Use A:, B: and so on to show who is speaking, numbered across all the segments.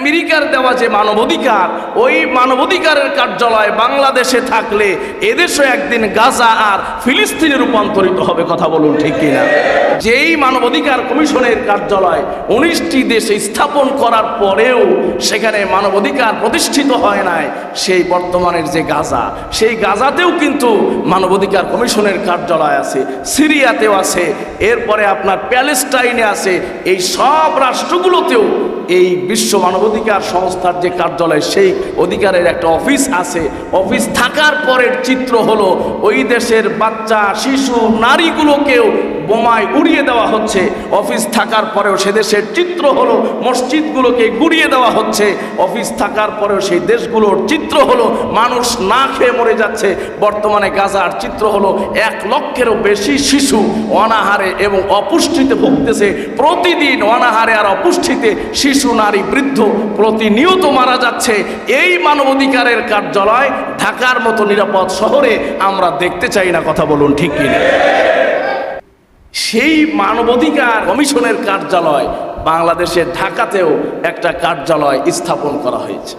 A: আমেরিকার দেওয়া যে মানবাধিকার, ওই মানবাধিকারের কার্যালয় বাংলাদেশে থাকলে এদেশও একদিন গাজা আর ফিলিস্তিনে রূপান্তরিত হবে, কথা বলুন ঠিক কিনা? যেই মানবাধিকার কমিশনের কার্যালয় উনিশটি দেশে স্থাপন করার পরেও সেখানে মানবাধিকার প্রতিষ্ঠিত হয় নাই, সেই বর্তমানের যে গাজা, সেই গাজাতেও কিন্তু মানবাধিকার কমিশনের কার্যালয় আছে, সিরিয়াতেও আছে, এরপরে আপনার প্যালেস্টাইনে আছে, এই সব রাষ্ট্রগুলোতেও এই বিশ্ব মানবাধিকার সংস্থার যে কার্যালয়, সেই অধিকারের একটা অফিস আছে। অফিস থাকার পরের চিত্র হলো ওই দেশের বাচ্চা, শিশু, নারীগুলোকেও বোমায় উড়িয়ে দেওয়া হচ্ছে। অফিস থাকার পরেও সে দেশের চিত্র হলো, মসজিদগুলোকে গুড়িয়ে দেওয়া হচ্ছে। অফিস থাকার পরেও সেই দেশগুলোর চিত্র হলো, মানুষ না খেয়ে মরে যাচ্ছে। বর্তমানে গাজার চিত্র হলো, এক লক্ষেরও বেশি শিশু অনাহারে এবং অপুষ্টিতে ভুগতেছে। প্রতিদিন অনাহারে আর অপুষ্টিতে শিশু, নারী, বৃদ্ধ প্রতিনিয়ত মারা যাচ্ছে। এই মানবাধিকারের কার্যালয় ঢাকার মতো নিরাপদ শহরে আমরা দেখতে চাই না, কথা বলুন ঠিক কিনা। সেই মানবাধিকার কমিশনের কার্যালয় বাংলাদেশের ঢাকাতেও একটা কার্যালয় স্থাপন করা হয়েছে।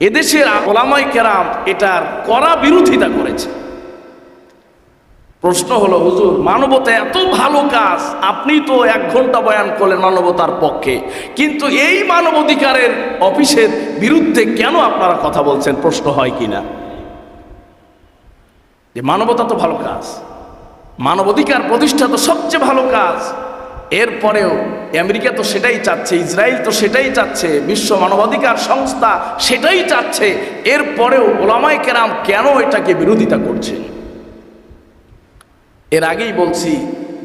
A: এদেশের ওলামাই কেরাম এটার কড়া বিরোধিতা করেছে। প্রশ্ন হলো, হুজুর, মানবতা এত ভালো কাজ, আপনি তো এক ঘণ্টা বয়ান করলেন মানবতার পক্ষে, কিন্তু এই মানবাধিকারের অফিসের বিরুদ্ধে কেন আপনারা কথা বলছেন? প্রশ্ন হয় কিনা? যে মানবতা তো ভালো কাজ। মানবাধিকার প্রতিষ্ঠা তো সবচেয়ে ভালো কাজ। এরপরেও আমেরিকা তো সেটাই চাচ্ছে, ইসরায়েল তো সেটাই চাচ্ছে, বিশ্ব মানবাধিকার সংস্থা সেটাই চাচ্ছে। এরপরেও ওলামাই কেরাম কেন এটাকে বিরোধিতা করছেন এর আগেই বলছি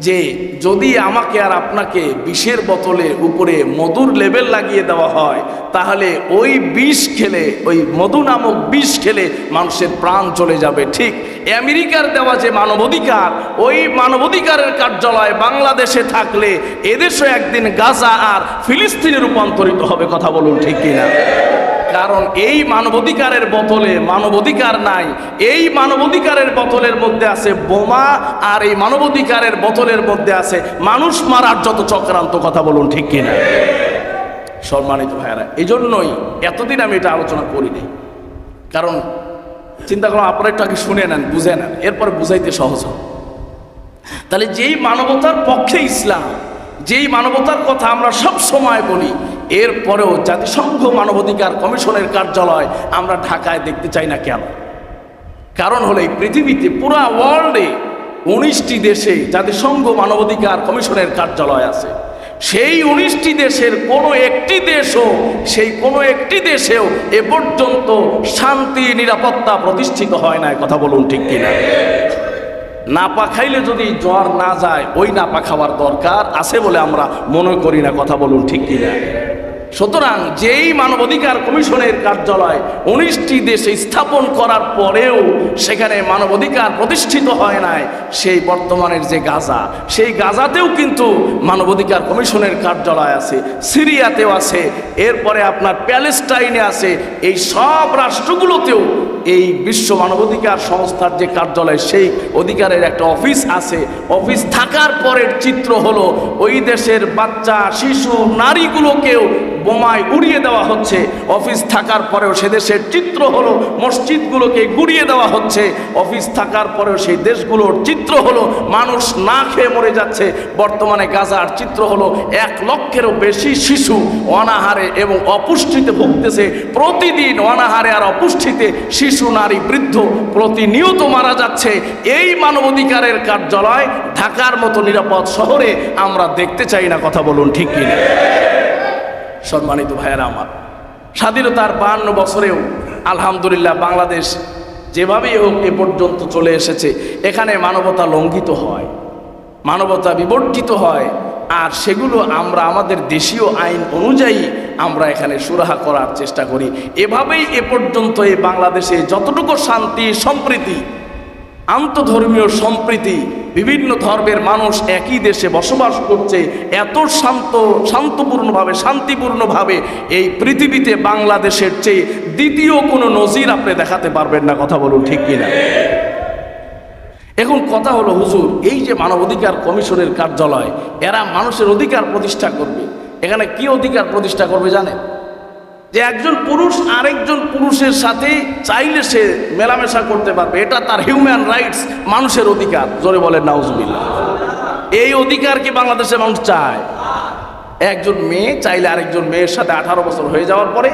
A: যে যদি আমাকে আর আপনাকে বিষের বোতলে উপরে মধুর লেবেল লাগিয়ে দেওয়া হয়, তাহলে ওই বিষ খেলে, ওই মধু নামক বিষ খেলে মানুষের প্রাণ চলে যাবে, ঠিক? আমেরিকার দেওয়া যে মানবাধিকার, ওই মানবাধিকারের কার্যালয় বাংলাদেশে থাকলে এদেশও একদিন গাজা আর ফিলিস্তিনে রূপান্তরিত হবে, কথা বলুন ঠিক কিনা? কারণ এই মানবাধিকারের বোতলে মানবাধিকার নাই, এই মানবাধিকারের বোতলের মধ্যে আছে বোমা আর এই মানবাধিকারের বোতলের মধ্যে আছে মানুষ মারার যত চক্রান্ত, কথা বলুন ঠিক কিনা? সম্মানিত ভাইয়ারা এই জন্যই এতদিন আমি এটা আলোচনা করিনি। কারণ চিন্তা করো আপনারা একটু আগে শুনে নেন, বুঝে নেন। এরপরে বুঝাইতে সহজ হবে তাহলে যেই মানবতার পক্ষে ইসলাম, যেই মানবতার কথা আমরা সব সময় বলি, এরপরেও জাতিসংঘ মানবাধিকার কমিশনের কার্যালয় আমরা ঢাকায় দেখতে চাই না কেন? কারণ হলো এই পৃথিবীতে পুরা ওয়ার্ল্ডে উনিশটি দেশে জাতিসংঘ মানবাধিকার কমিশনের কার্যালয় আছে। সেই উনিশটি দেশের কোনো একটি দেশও, সেই কোনো একটি দেশেও এ পর্যন্ত শান্তি, নিরাপত্তা প্রতিষ্ঠিত হয় না কথা বলুন ঠিক কিনা? নাপা খাইলে যদি জ্বর না যায়, ওই নাপা খাওয়ার দরকার আছে বলে আমরা মনে করি না, কথা বলুন ঠিক কিনা? সুতরাং যেই মানবাধিকার কমিশনের কার্যালয় উনিশটি দেশে স্থাপন করার পরেও সেখানে মানবাধিকার প্রতিষ্ঠিত হয় নাই, সেই বর্তমানের যে গাজা, সেই গাজাতেও কিন্তু মানবাধিকার কমিশনের কার্যালয় আছে, সিরিয়াতেও আছে, এরপরে আপনার প্যালেস্টাইনে আছে, এই সব রাষ্ট্রগুলোতেও এই বিশ্ব মানবাধিকার সংস্থার যে কার্যালয়, সেই অধিকারের একটা অফিস আছে। অফিস থাকার পরের চিত্র হলো ওই দেশের বাচ্চা, শিশু, নারীগুলোকেও বোমায় উড়িয়ে দেওয়া হচ্ছে। অফিস থাকার পরেও সে দেশের চিত্র হলো, মসজিদগুলোকে গুড়িয়ে দেওয়া হচ্ছে। অফিস থাকার পরেও সেই দেশগুলোর চিত্র হলো, মানুষ না খেয়ে মরে যাচ্ছে। বর্তমানে গাজার চিত্র হলো, এক লক্ষেরও বেশি শিশু অনাহারে এবং অপুষ্টিতে ভুগতেছে। প্রতিদিন অনাহারে আর অপুষ্টিতে শিশু, নারী, বৃদ্ধ প্রতিনিয়ত মারা যাচ্ছে। এই মানবাধিকারের কার্যালয় ঢাকার মতো নিরাপদ শহরে আমরা দেখতে চাই না, কথা বলুন ঠিক কিনা। সম্মানিত ভাইয়েরা আমার। স্বাধীনতার বাহান্ন বছরেও আলহামদুলিল্লাহ বাংলাদেশ যেভাবেই হোক এ পর্যন্ত চলে এসেছে, এখানে মানবতা লঙ্ঘিত হয়, মানবতা বিবর্জিত হয়, আর সেগুলো আমরা আমাদের দেশীয় আইন অনুযায়ী আমরা এখানে সুরাহা করার চেষ্টা করি। এভাবেই এ পর্যন্ত এই বাংলাদেশে যতটুকু শান্তি, সম্প্রীতি, আন্তধর্মীয় সম্প্রীতি বিভিন্ন ধর্মের মানুষ একই দেশে বসবাস করছে, এত শান্ত, শান্তপূর্ণভাবে, শান্তিপূর্ণভাবে এই পৃথিবীতে বাংলাদেশের চেয়ে দ্বিতীয় কোনো নজির আপনি দেখাতে পারবেন না, কথা বলুন ঠিক কিনা? এখন কথা হলো, হুজুর, এই যে মানবাধিকার কমিশনের কার্যালয়, এরা মানুষের অধিকার প্রতিষ্ঠা করবে। এখানে কি অধিকার প্রতিষ্ঠা করবে জানেন? যে একজন পুরুষ আরেকজন পুরুষের সাথে চাইলে সে মেলামেশা করতে পারবে। এটা তার হিউম্যান রাইটস মানুষের অধিকার। জোরে বলেন, নাউজুবিল্লাহ। এই অধিকার কি বাংলাদেশের মানুষ চায়? একজন মেয়ে চাইলে আরেকজন মেয়ের সাথে আঠারো বছর হয়ে যাওয়ার পরে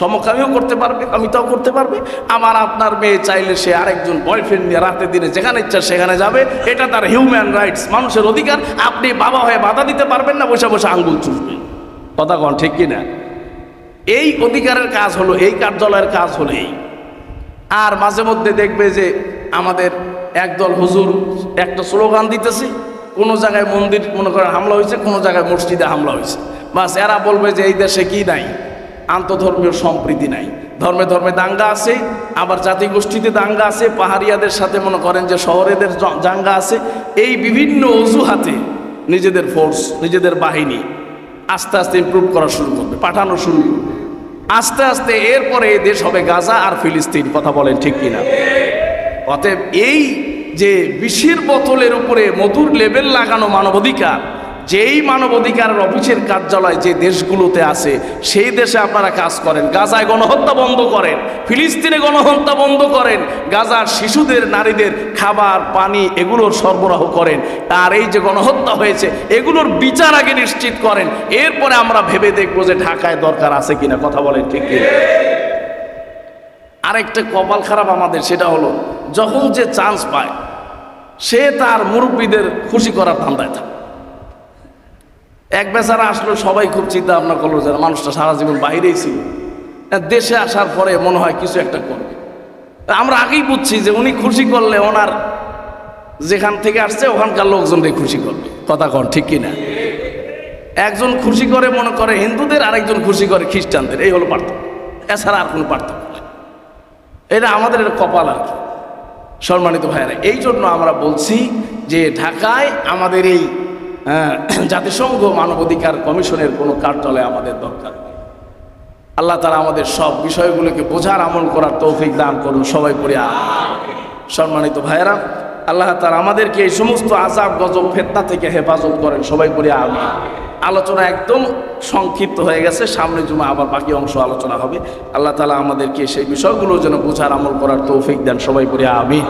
A: সমকামীও করতে পারবে, অমিতাও করতে পারবে। আমার আপনার মেয়ে চাইলে সে আরেকজন বয়ফ্রেন্ড নিয়ে রাতে দিনে যেখানে ইচ্ছা সেখানে যাবে। এটা তার হিউম্যান রাইটস মানুষের অধিকার। আপনি বাবা হয়ে বাধা দিতে পারবেন না, বসে বসে আঙ্গুল চুষবে কথা কন, ঠিক কিনা? এই অধিকারের কাজ হলো, এই কার্যালয়ের কাজ হলো এই। আর মাঝে মধ্যে দেখবে যে আমাদের একদল হুজুর একটা স্লোগান দিতেছে, কোনো জায়গায় মন্দির মনে করেন হামলা হয়েছে, কোনো জায়গায় মসজিদে হামলা হয়েছে। বাস এরা বলবে যে এই দেশে কি নাই, আন্তধর্মীয় সম্প্রীতি নাই। ধর্মে ধর্মে দাঙ্গা আছে, আবার জাতিগোষ্ঠীতে দাঙ্গা আছে, পাহাড়িয়াদের সাথে মনে করেন যে শহরেদের দাঙ্গা আছে। এই বিভিন্ন অজুহাতে নিজেদের ফোর্স নিজেদের বাহিনী আস্তে আস্তে ইম্প্রুভ করা শুরু করবে, পাঠানো শুরু করবে। আস্তে আস্তে এরপরে এই দেশ হবে গাজা আর ফিলিস্তিন, কথা বলেন ঠিক কিনা? অতএব এই যে বিষের বোতলের উপরে মধুর লেবেল লাগানো মানবাধিকার যেই মানবাধিকারের অফিসের কার্যালয় যে দেশগুলোতে আছে, সেই দেশে আপনারা কাজ করেন। গাজায় গণহত্যা বন্ধ করেন, ফিলিস্তিনে গণহত্যা বন্ধ করেন, গাজার শিশুদের, নারীদের খাবার, পানি এগুলোর সরবরাহ করেন। আর এই যে গণহত্যা হয়েছে, এগুলোর বিচার আগে নিশ্চিত করেন। এরপরে আমরা ভেবে দেখব যে ঢাকায় দরকার আছে কিনা। কথা বলেন ঠিক আরেকটা কপাল খারাপ আমাদের, সেটা হলো যখন যে চান্স পায়, সে তার মুরব্বীদের খুশি করার ধান্দায় থাকে। এক বেচারা আসলো, সবাই খুব চিন্তা ভাবনা করল যে মানুষটা সারা জীবন বাইরেই ছিল। দেশে আসার পরে মনে হয় কিছু একটা করবে। আমরা আগেই বুঝছি যে উনি খুশি করলে ওনার যেখান থেকে আসছে, ওখানকার লোকজনকে খুশি করবে। কথা কন, ঠিক কিনা? একজন খুশি করে মনে করে হিন্দুদের, আরেকজন খুশি করে খ্রিস্টানদের। এই হলো পার্থক্য। এছাড়া আর কোনো পার্থক্য নেই। এটা আমাদের এটা কপাল আর কি। সম্মানিত ভাইয়েরা, এই জন্য আমরা বলছি যে ঢাকায় আমাদের এই জাতিসংঘ মানবাধিকার কমিশনের কোনো কার্যালয় আমাদের দরকার। আল্লাহ তারা আমাদের সব বিষয়গুলোকে বোঝার আমল করার তৌফিক দান করুন, সবাই আমিন। সম্মানিত ভাইয়েরা, আল্লাহ তারা আমাদেরকে এই সমস্ত আজাব গজব, ফেতনা থেকে হেফাজত করেন, সবাই পড়ে আমি আলোচনা একদম সংক্ষিপ্ত হয়ে গেছে সামনে জুমা আবার বাকি অংশ আলোচনা হবে আল্লাহ তালা আমাদেরকে সেই বিষয়গুলো যেন বোঝার আমল করার তৌফিক দেন, সবাই পড়ে আমি